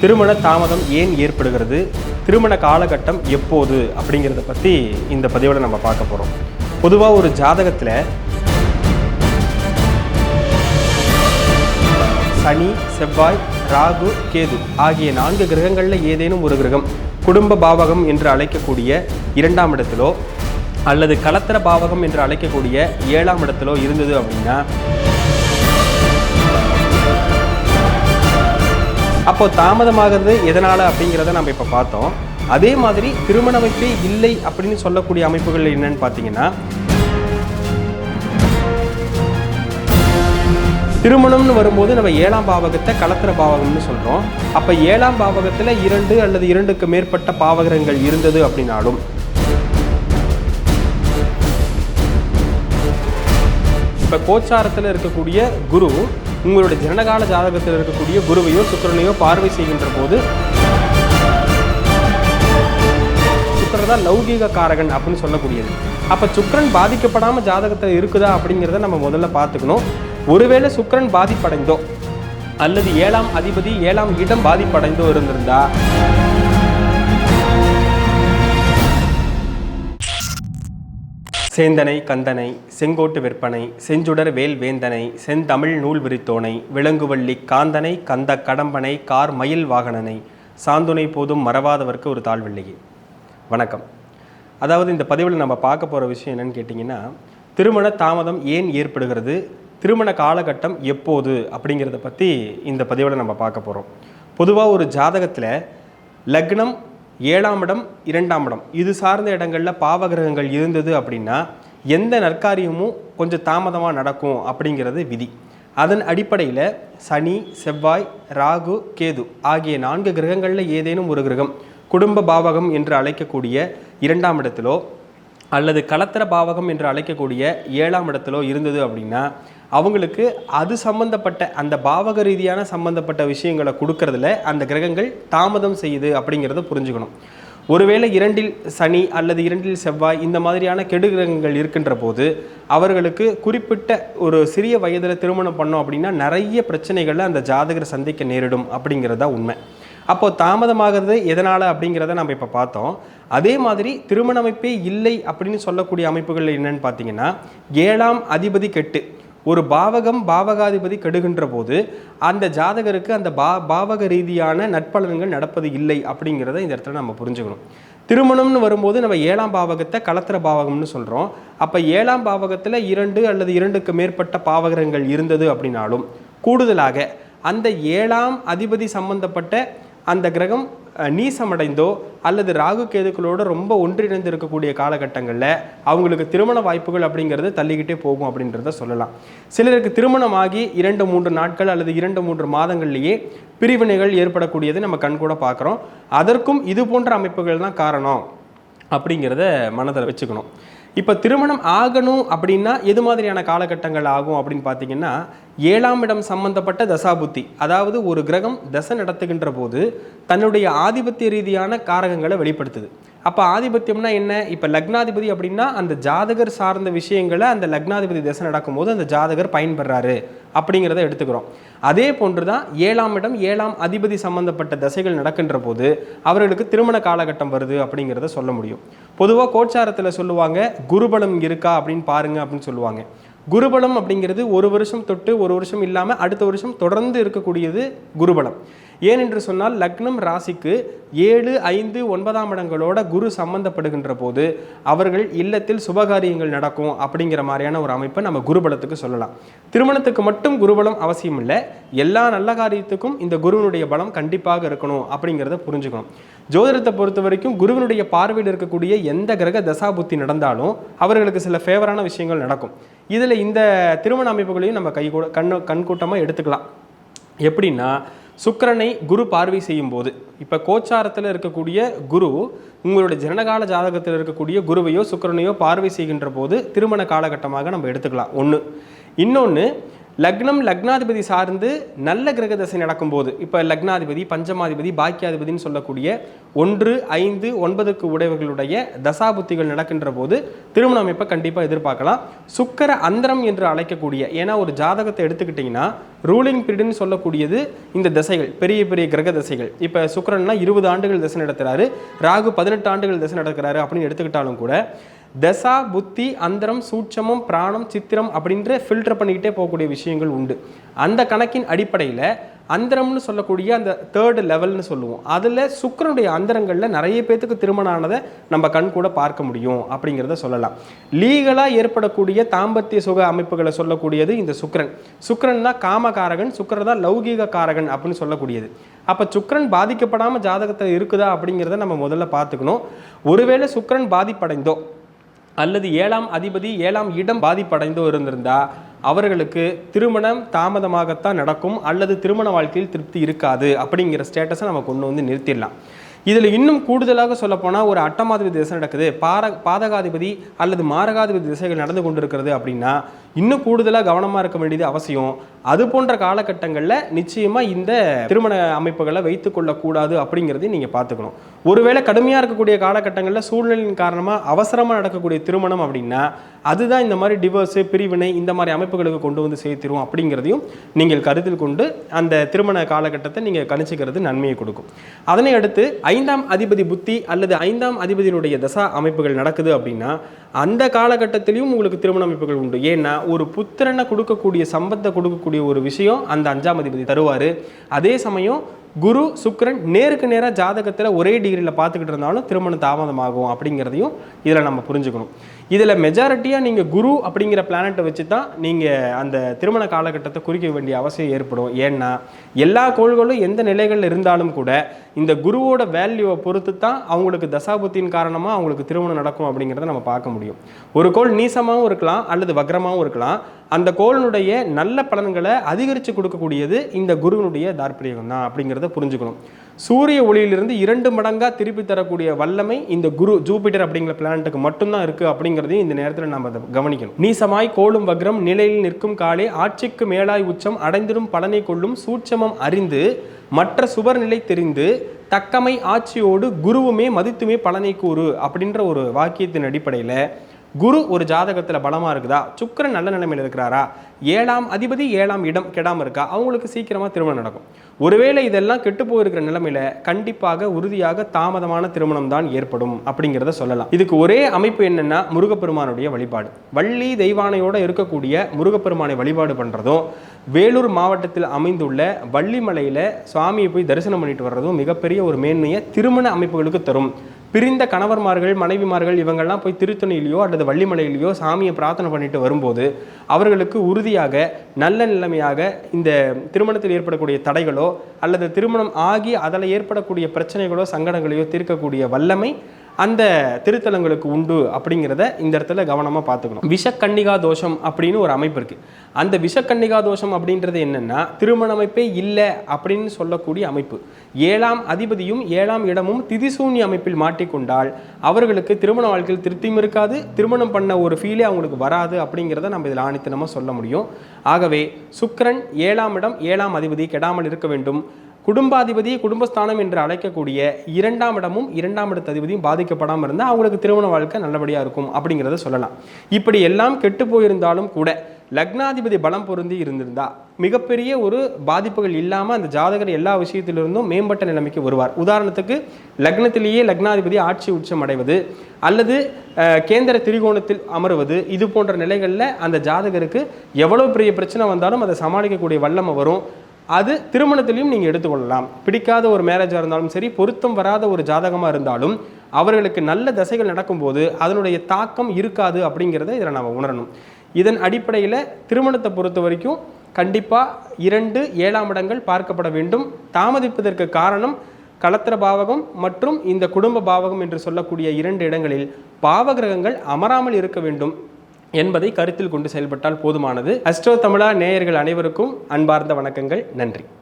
திருமண தாமதம் ஏன் ஏற்படுகிறது? திருமண காலகட்டம் எப்போது? அப்படிங்கிறத பற்றி இந்த பதிவில் நம்ம பார்க்க போகிறோம் பொதுவாக ஒரு ஜாதகத்தில் சனி செவ்வாய் ராகு கேது ஆகிய நான்கு கிரகங்களில் ஏதேனும் ஒரு கிரகம் குடும்ப பாவகம் என்று அழைக்கக்கூடிய இரண்டாம் இடத்திலோ அல்லது கலத்திர பாவகம் என்று அழைக்கக்கூடிய ஏழாம் இடத்திலோ இருந்தது அப்படின்னா அப்போ தாமதமாகிறது எதனால் அப்படிங்கிறத நம்ம இப்போ பார்த்தோம். அதே மாதிரி திருமண அமைப்பே இல்லை அப்படின்னு சொல்லக்கூடிய அமைப்புகள் என்னன்னு பார்த்தீங்கன்னா திருமணம்னு வரும்போது நம்ம ஏழாம் பாவகத்தை கலத்திர பாவகம்னு சொல்கிறோம் அப்போ ஏழாம் பாவகத்தில் இரண்டு அல்லது இரண்டுக்கு மேற்பட்ட பாவகரங்கள் இருந்தது அப்படின்னாலும் இப்போ கோச்சாரத்தில் இருக்கக்கூடிய குரு உங்களுடைய ஜனகால ஜாதகத்தில் இருக்கக்கூடிய குருவையோ சுக்கரனையோ பார்வை செய்கின்ற போது சுக்கிரன் தான் லௌகீக காரகன் அப்படின்னு சொல்லக்கூடியது. அப்போ சுக்கரன் பாதிக்கப்படாமல் ஜாதகத்தில் இருக்குதா அப்படிங்கிறத நம்ம முதல்ல பார்த்துக்கணும். ஒருவேளை சுக்கரன் பாதிப்படைந்தோ அல்லது ஏழாம் அதிபதி ஏழாம் இடம் பாதிப்படைந்தோ இருந்திருந்தா சேந்தனை கந்தனை செங்கோட்டு விற்பனை செஞ்சுடர் வேல் வேந்தனை செந்தமிழ் நூல் விரித்தோனை விலங்குவள்ளி காந்தனை கந்த கடம்பனை கார் மயில் வாகனனை சாந்துணை போதும் மறவாதவர்க்கு ஒரு தாழ்வில்லையே வணக்கம். அதாவது இந்த பதிவில் நம்ம பார்க்க போகிற விஷயம் என்னன்னு கேட்டிங்கன்னா திருமண தாமதம் ஏன் ஏற்படுகிறது திருமண காலகட்டம் எப்போது அப்படிங்கிறத பற்றி இந்த பதிவில் நம்ம பார்க்க போகிறோம் பொதுவாக ஒரு ஜாதகத்தில் லக்னம் ஏழாம் இடம் இரண்டாம் இடம். இது சார்ந்த இடங்களில் பாவகிரகங்கள் இருந்தது அப்படின்னா எந்த நற்காரியமும் கொஞ்சம் தாமதமாக நடக்கும் அப்படிங்கிறது விதி. அதன் அடிப்படையில் சனி செவ்வாய் ராகு கேது ஆகிய நான்கு கிரகங்களில் ஏதேனும் ஒரு கிரகம் குடும்ப பாவகம் என்று அழைக்கக்கூடிய இரண்டாம் இடத்திலோ அல்லது கலத்திர பாவகம் என்று அழைக்கக்கூடிய ஏழாம் இடத்திலோ இருந்தது அப்படின்னா அவங்களுக்கு அது சம்பந்தப்பட்ட அந்த பாவக ரீதியான சம்பந்தப்பட்ட விஷயங்களை கொடுக்கறதுல அந்த கிரகங்கள் தாமதம் செய்யுது அப்படிங்கிறத புரிஞ்சுக்கணும். ஒருவேளை இரண்டில் சனி அல்லது இரண்டில் செவ்வாய் இந்த மாதிரியான கெடு கிரகங்கள் இருக்கின்ற போது அவர்களுக்கு குறிப்பிட்ட ஒரு சிறிய வயதில் திருமணம் பண்ணோம் அப்படின்னா நிறைய பிரச்சனைகளை அந்த ஜாதகர் சந்திக்க நேரிடும் அப்படிங்கிறது தான் உண்மை. அப்போது தாமதமாகிறது எதனால் அப்படிங்கிறத நம்ம இப்போ பார்த்தோம். அதே மாதிரி திருமண அமைப்பே இல்லை அப்படின்னு சொல்லக்கூடிய அமைப்புகள் என்னன்னு பார்த்தீங்கன்னா ஏழாம் அதிபதி கெட்டு. ஒரு பாவகம் பாவகாதிபதி கெடுகின்ற போது அந்த ஜாதகருக்கு அந்த பா பாவக ரீதியான நட்பலன்கள் நடப்பது இல்லை அப்படிங்கிறத இந்த இடத்துல நம்ம புரிஞ்சுக்கணும். திருமணம்னு வரும்போது நம்ம ஏழாம் பாவகத்தை கலத்திர பாவகம்னு சொல்கிறோம் அப்போ ஏழாம் பாவகத்தில் இரண்டு அல்லது இரண்டுக்கு மேற்பட்ட பாவகரங்கள் இருந்தது அப்படின்னாலும் கூடுதலாக அந்த ஏழாம் அதிபதி சம்பந்தப்பட்ட அந்த கிரகம் நீசமடைந்தோ அல்லது ராகு கேதுக்களோட ரொம்ப ஒன்றிணைந்து இருக்கக்கூடிய காலகட்டங்களில் அவங்களுக்கு திருமண வாய்ப்புகள் அப்படிங்கிறது தள்ளிக்கிட்டே போகும் அப்படின்றத சொல்லலாம். சிலருக்கு திருமணமாகி இரண்டு மூன்று நாட்கள் அல்லது இரண்டு மூன்று மாதங்கள்லேயே பிரிவினைகள் ஏற்படக்கூடியது நம்ம கண்கூட பார்க்குறோம். அதற்கும் இது போன்ற அமைப்புகள் தான் காரணம் அப்படிங்கிறத மனதில் வச்சுக்கணும். இப்போ திருமணம் ஆகணும் அப்படின்னா எது மாதிரியான காலகட்டங்கள் ஆகும் அப்படின்னு பார்த்தீங்கன்னா ஏழாம் இடம் சம்பந்தப்பட்ட தசாபுத்தி அதாவது ஒரு கிரகம் தசை நடத்துகின்ற போது தன்னுடைய ஆதிபத்திய ரீதியான காரகங்களை வெளிப்படுத்துது. அப்போ ஆதிபத்தியம்னா என்ன? இப்போ லக்னாதிபதி அப்படின்னா அந்த ஜாதகர் சார்ந்த விஷயங்களை அந்த லக்னாதிபதி தசை நடக்கும்போது அந்த ஜாதகர் பயன்பெறாரு அப்படிங்கிறத எடுத்துக்கிறோம். அதே போன்று தான் ஏழாம் இடம் ஏழாம் அதிபதி சம்பந்தப்பட்ட தசைகள் நடக்கின்ற போது அவர்களுக்கு திருமண காலகட்டம் வருது அப்படிங்கிறத சொல்ல முடியும். பொதுவாக கோச்சாரத்தில் சொல்லுவாங்க குருபலம் இருக்கா அப்படின்னு பாருங்க அப்படின்னு சொல்லுவாங்க. குருபலம் அப்படிங்கிறது ஒரு வருஷம் தொட்டு ஒரு வருஷம் இல்லாமல் அடுத்த வருஷம் தொடர்ந்து இருக்கக்கூடியது குருபலம். ஏனென்று சொன்னால் லக்னம் ராசிக்கு ஏழு ஐந்து ஒன்பதாம் இடங்களோட குரு சம்பந்தப்படுகின்ற போது அவர்கள் இல்லத்தில் சுபகாரியங்கள் நடக்கும் அப்படிங்கிற மாதிரியான ஒரு அமைப்பை நம்ம குருபலத்துக்கு சொல்லலாம். திருமணத்துக்கு மட்டும் குருபலம் அவசியம் இல்லை எல்லா நல்ல காரியத்துக்கும் இந்த குருவினுடைய பலம் கண்டிப்பாக இருக்கணும் அப்படிங்கிறத புரிஞ்சுக்கணும். ஜோதிடத்தை பொறுத்த வரைக்கும் குருவினுடைய பார்வையில் இருக்கக்கூடிய எந்த கிரக தசாபுத்தி நடந்தாலும் அவர்களுக்கு சில ஃபேவரான விஷயங்கள் நடக்கும். இதில் இந்த திருமண அமைப்புகளையும் நம்ம கை கூட கண் கண்கூட்டமாக எடுத்துக்கலாம். எப்படின்னா சுக்கிரனை குரு பார்வை செய்யும் போது இப்போ கோச்சாரத்தில் இருக்கக்கூடிய குரு உங்களுடைய ஜனகால ஜாதகத்தில் இருக்கக்கூடிய குருவையோ சுக்கரனையோ பார்வை செய்கின்ற போது திருமண காலகட்டமாக நம்ம எடுத்துக்கலாம். ஒன்று இன்னொன்று லக்னம் லக்னாதிபதி சார்ந்து நல்ல கிரக தசை நடக்கும்போது இப்போ லக்னாதிபதி பஞ்சமாதிபதி பாக்கியாதிபதின்னு சொல்லக்கூடிய ஒன்று ஐந்து ஒன்பதுக்கு உடையவர்களுடைய தசாபுத்திகள் நடக்கின்ற போது திருமண அமைப்பை கண்டிப்பாக எதிர்பார்க்கலாம். சுக்கர அந்தரம் என்று அழைக்கக்கூடிய ஏன்னா ஒரு ஜாதகத்தை எடுத்துக்கிட்டிங்கன்னா ரூலிங் பீரியட்னு சொல்லக்கூடியது இந்த திசைகள் பெரிய பெரிய கிரக தசைகள். இப்போ சுக்கரன்னா இருபது ஆண்டுகள் திசை நடத்துகிறாரு ராகு பதினெட்டு ஆண்டுகள் திசை நடக்கிறாரு அப்படின்னு எடுத்துக்கிட்டாலும் கூட தசா புத்தி அந்தரம் சூட்சமம் பிராணம் சித்திரம் அப்படின்ற ஃபில்டர் பண்ணிக்கிட்டே போகக்கூடிய விஷயங்கள் உண்டு. அந்த கணக்கின் அடிப்படையில் அந்தரம்னு சொல்லக்கூடிய அந்த தேர்டு லெவல்னு சொல்லுவோம். அதில் சுக்கிரனுடைய அந்தரங்களில் நிறைய பேத்துக்கு திருமணம் ஆனதை நம்ம கண் கூட பார்க்க முடியும் அப்படிங்கிறத சொல்லலாம். லீகலாக ஏற்படக்கூடிய தாம்பத்திய சுக அமைப்புகளை சொல்லக்கூடியது இந்த சுக்கரன். சுக்கரன் தான் காமகாரகன் சுக்கரன் தான் லௌகீக காரகன் அப்படின்னு சொல்லக்கூடியது. அப்போ சுக்கிரன் பாதிக்கப்படாமல் ஜாதகத்தில் இருக்குதா அப்படிங்கிறத நம்ம முதல்ல பார்த்துக்கணும். ஒருவேளை சுக்கிரன் பாதிப்படைந்தோ அல்லது ஏழாம் அதிபதி ஏழாம் இடம் பாதிப்படைந்தோ இருந்திருந்தா அவர்களுக்கு திருமணம் தாமதமாகத்தான் நடக்கும் அல்லது திருமண வாழ்க்கையில் திருப்தி இருக்காது அப்படிங்கிற ஸ்டேட்டஸை நம்ம கொண்டு வந்து நிறுத்திடலாம். இதில் இன்னும் கூடுதலாக சொல்லப்போனால் ஒரு அட்டமாதிபதி திசை நடக்குது. பார பாதகாதிபதி அல்லது மாரகாதிபதி திசைகள் நடந்து கொண்டிருக்கிறது அப்படின்னா இன்னும் கூடுதலாக கவனமாக இருக்க வேண்டியது அவசியம். அது போன்ற காலகட்டங்களில் நிச்சயமாக இந்த திருமண அமைப்புகளை வைத்து கொள்ளக்கூடாது அப்படிங்கிறதையும் நீங்கள் பார்த்துக்கணும். ஒருவேளை கடுமையாக இருக்கக்கூடிய காலகட்டங்களில் சூழ்நிலையின் காரணமாக அவசரமாக நடக்கக்கூடிய திருமணம் அப்படின்னா அதுதான் இந்த மாதிரி டிவோர்ஸு பிரிவினை இந்த மாதிரி அமைப்புகளுக்கு கொண்டு வந்து சேர்த்திரும் அப்படிங்கிறதையும் நீங்கள் கருத்தில் கொண்டு அந்த திருமண காலகட்டத்தை நீங்கள் கணிச்சிக்கிறது நன்மையை கொடுக்கும். அதனை அடுத்து ஐந்தாம் அதிபதி புத்தி அல்லது ஐந்தாம் அதிபதியினுடைய தசா அமைப்புகள் நடக்குது அப்படின்னா அந்த காலகட்டத்திலையும் உங்களுக்கு திருமண அமைப்புகள் உண்டு. ஏன்னா ஒரு புத்திரனை கொடுக்கக்கூடிய சம்பத்தை கொடுக்கக்கூடிய ஒரு விஷயம் அந்த அஞ்சாம் அதிபதி தருவார். அதே சமயம் குரு சுக்ரன் நேருக்கு நேராக ஜாதகத்தில் ஒரே டிகிரியில் பார்த்துக்கிட்டு இருந்தாலும் திருமணம் தாமதமாகும் அப்படிங்கிறதையும் இதில் நம்ம புரிஞ்சுக்கணும். இதில் மெஜாரிட்டியாக நீங்கள் குரு அப்படிங்கிற பிளானட்டை வச்சு தான் நீங்கள் அந்த திருமண காலகட்டத்தை குறிக்க வேண்டிய அவசியம் ஏற்படும். ஏன்னா எல்லா கோள்களும் எந்த நிலைகளில் இருந்தாலும் கூட இந்த குருவோட வேல்யூவை பொறுத்து தான் அவங்களுக்கு தசாபுத்தியின் காரணமாக அவங்களுக்கு திருமணம் நடக்கும் அப்படிங்கிறத நம்ம பார்க்க முடியும். ஒரு கோள் நீசமாகவும் இருக்கலாம் அல்லது வக்ரமாகவும் இருக்கலாம். அந்த கோளனுடைய நல்ல பலன்களை அதிகரித்து கொடுக்கக்கூடியது இந்த குருவினுடைய தார்ப்பரியம் தான் அப்படிங்கிறத புரிஞ்சுக்கணும். சூரிய ஒளியிலிருந்து இரண்டு மடங்காக திருப்பி தரக்கூடிய வல்லமை இந்த குரு ஜூபிட்டர் அப்படிங்கிற பிளானட்டுக்கு மட்டும்தான் இருக்குது அப்படிங்கிறதையும் இந்த நேரத்தில் நம்ம அதை கவனிக்கணும். நீசமாய் கோளும் வக்ரம் நிலையில் நிற்கும் காலே ஆட்சிக்கு மேலாய் உச்சம் அடைந்திடும் பலனை கொள்ளும் சூட்சமம் அறிந்து மற்ற சுவர் நிலை தெரிந்து தக்கமை ஆட்சியோடு குருவுமே மதித்துமே பலனை கூறு அப்படின்ற ஒரு வாக்கியத்தின் அடிப்படையில் குரு ஒரு ஜாதகத்தில் பலமாக இருக்குதா? சுக்கிரன் நல்ல நிலைமையில் இருக்கிறாரா? ஏழாம் அதிபதி ஏழாம் இடம் கெடாமல் இருக்கா? அவங்களுக்கு சீக்கிரமாக திருமணம் நடக்கும். ஒருவேளை இதெல்லாம் கெட்டு போயிருக்கிற நிலைமையில கண்டிப்பாக உறுதியாக தாமதமான திருமணம் தான் ஏற்படும் அப்படிங்கிறத சொல்லலாம். இதுக்கு ஒரே அமைப்பு என்னன்னா முருகப்பெருமானுடைய வழிபாடு. வள்ளி தெய்வானையோட இருக்கக்கூடிய முருகப்பெருமானை வழிபாடு பண்ணுறதும் வேலூர் மாவட்டத்தில் அமைந்துள்ள வள்ளிமலையில் சுவாமியை போய் தரிசனம் பண்ணிட்டு வர்றதும் மிகப்பெரிய ஒரு மேன்மையை திருமண அமைப்புகளுக்கு தரும். பிரிந்த கணவர்மார்கள் மனைவிமார்கள் இவங்கெல்லாம் போய் திருத்தணியிலையோ அல்லது வள்ளிமலையிலையோ சாமியை பிரார்த்தனை பண்ணிட்டு வரும்போது அவர்களுக்கு உறுதியாக நல்ல நிலைமையாக இந்த திருமணத்தில் ஏற்படக்கூடிய தடைகளோ அல்லது திருமணம் ஆகி அதில் ஏற்படக்கூடிய பிரச்சனைகளோ சங்கடங்களையோ தீர்க்கக்கூடிய வல்லமை அந்த திருத்தலங்களுக்கு உண்டு அப்படிங்கிறத இந்த இடத்துல கவனமாக பார்த்துக்கணும். விஷக்கன்னிகா தோஷம் அப்படின்னு ஒரு அமைப்பு இருக்குது அந்த விஷக்கன்னிகா தோஷம் அப்படின்றது என்னென்னா திருமண அமைப்பே இல்லை அப்படின்னு சொல்லக்கூடிய அமைப்பு. ஏழாம் அதிபதியும் ஏழாம் இடமும் திதிசூன்ய அமைப்பில் மாட்டிக்கொண்டால் அவர்களுக்கு திருமண வாழ்க்கையில் திருப்தியும் இருக்காது திருமணம் பண்ண ஒரு ஃபீலே அவங்களுக்கு வராது அப்படிங்கிறத நம்ம இதில் ஆணித்தனமாக சொல்ல முடியும். ஆகவே சுக்கரன் ஏழாம் இடம் ஏழாம் அதிபதி கெடாமல் இருக்க வேண்டும். குடும்பாதிபதி குடும்பஸ்தானம் என்று அழைக்கக்கூடிய இரண்டாம் இடமும் இரண்டாம் இடத்து அதிபதியும் பாதிக்கப்படாமல் இருந்தால் அவங்களுக்கு திருமண வாழ்க்கை நல்லபடியாக இருக்கும் அப்படிங்கிறத சொல்லலாம். இப்படி எல்லாம் கெட்டு போயிருந்தாலும் கூட லக்னாதிபதி பலம் பொருந்தி இருந்திருந்தா மிகப்பெரிய ஒரு பாதிப்புகள் இல்லாமல் அந்த ஜாதகர் எல்லா விஷயத்திலிருந்தும் மேம்பட்ட நிலைமைக்கு வருவார். உதாரணத்துக்கு லக்னத்திலேயே லக்னாதிபதி ஆட்சி உச்சம் அடைவது அல்லது கேந்திர திரிகோணத்தில் அமருவது இது போன்ற நிலைகளில் அந்த ஜாதகருக்கு எவ்வளோ பெரிய பிரச்சனை வந்தாலும் அதை சமாளிக்கக்கூடிய வல்லமை வரும். அது திருமணத்திலையும் நீங்கள் எடுத்துக்கொள்ளலாம். பிடிக்காத ஒரு மேரேஜாக இருந்தாலும் சரி பொருத்தம் வராத ஒரு ஜாதகமாக இருந்தாலும் அவர்களுக்கு நல்ல தசைகள் நடக்கும்போது அதனுடைய தாக்கம் இருக்காது அப்படிங்கிறத இதில் நாம் உணரணும். இதன் அடிப்படையில் திருமணத்தை பொறுத்த வரைக்கும் கண்டிப்பாக இரண்டு ஏழாம் இடங்கள் பார்க்கப்பட வேண்டும். தாமதிப்பதற்கு காரணம் களத்திர பாவகம் மற்றும் இந்த குடும்ப பாவகம் என்று சொல்லக்கூடிய இரண்டு இடங்களில் பாவகிரகங்கள் அமராமல் இருக்க வேண்டும். என்பதை கருத்தில் கொண்டு செயல்பட்டால் போதுமானது. அஸ்ட்ரோ தமிழா நேயர்கள் அனைவருக்கும் அன்பார்ந்த வணக்கங்கள். நன்றி.